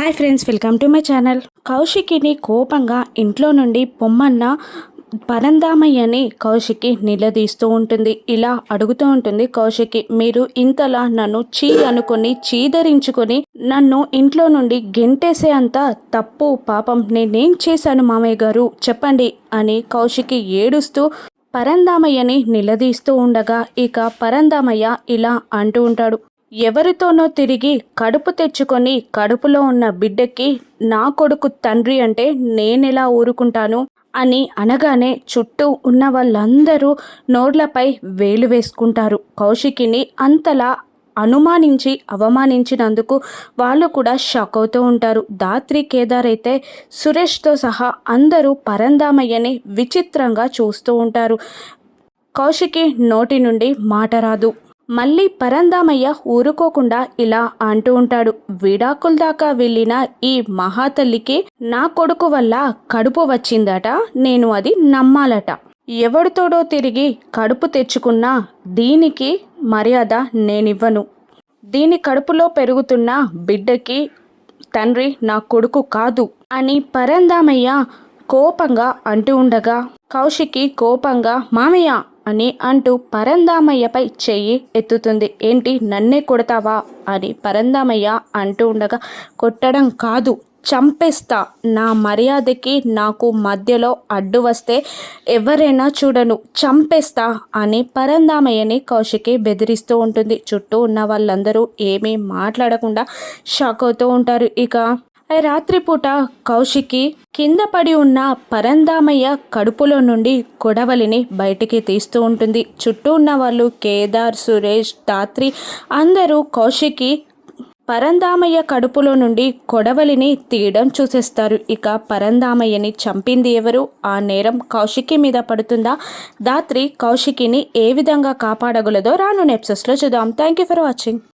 Hi friends welcome to my channel. కౌశికిని కోపంగా ఇంట్లో నుండి పొమ్మన్న పరందామయ్యని కౌశికి నిలదీస్తూ ఉంటుంది. ఇలా అడుగుతూ ఉంటుంది కౌశికి మీరు ఇంతలా నన్ను చీ అనుకుని చీదరించుకొని నన్ను ఇంట్లో నుండి గెంటేసే అంత తప్పు పాపం నేనేం చేశాను మామయ్య గారు? చెప్పండి అని కౌశికి ఏడుస్తూ పరందామయ్యని నిలదీస్తూ ఉండగా ఇక పరందామయ్య ఇలా అంటూ ఉంటాడు. ఎవరితోనో తిరిగి కడుపు తెచ్చుకొని కడుపులో ఉన్న బిడ్డకి నా కొడుకు తండ్రి అంటే నేనెలా ఊరుకుంటాను అని అనగానే చుట్టూ ఉన్న వాళ్ళందరూ నోర్లపై వేలు వేసుకుంటారు. కౌశికిని అంతలా అనుమానించి అవమానించినందుకు వాళ్ళు కూడా షాక్ అవుతూ ఉంటారు. దాత్రి కేదార్ అయితే సురేష్తో సహా అందరూ పరందామయ్యని విచిత్రంగా చూస్తూ ఉంటారు. కౌశికి నోటి నుండి మాట రాదు. మళ్ళీ పరందామయ్య ఊరుకోకుండా ఇలా అంటూ ఉంటాడు. విడాకుల దాకా వెళ్ళిన ఈ మహాతల్లికి నా కొడుకు వల్ల కడుపు వచ్చిందట నేను అది నమ్మాలట. ఎవడితోడో తిరిగి కడుపు తెచ్చుకున్నా దీనికి మర్యాద నేనివ్వను. దీని కడుపులో పెరుగుతున్న బిడ్డకి తండ్రి నా కొడుకు కాదు అని పరందామయ్య కోపంగా అంటూ ఉండగా కౌశికి కోపంగా మామయ్య అని అంటూ పరందామయ్యపై చెయ్యి ఎత్తుతుంది. ఏంటి? నన్నే కొడతావా? అని పరందామయ్య అంటూ ఉండగా కొట్టడం కాదు చంపేస్తా. నా మర్యాదకి నాకు మధ్యలో అడ్డు వస్తే ఎవరైనా చూడను చంపేస్తా అని పరందామయ్యని కౌశికి బెదిరిస్తూ ఉంటుంది. చుట్టూ ఉన్న వాళ్ళందరూ ఏమీ మాట్లాడకుండా షాక్ అవుతూ ఉంటారు. ఇక రాత్రిపూట కౌశికి కింద పడి ఉన్న పరందామయ్య కడుపులో నుండి కొడవలిని బయటికి తీస్తూ ఉంటుంది. చుట్టూ ఉన్న వాళ్ళు కేదార్ సురేష్ ధాత్రి అందరూ కౌశికి పరందామయ్య కడుపులో నుండి కొడవలిని తీయడం చూసేస్తారు. ఇక పరందామయ్యని చంపింది ఎవరు? ఆ నేరం కౌశికి మీద పడుతుందా? దాత్రి కౌశికిని ఏ విధంగా కాపాడగలదో రాను నెప్సెస్లో చూద్దాం. Thank you for watching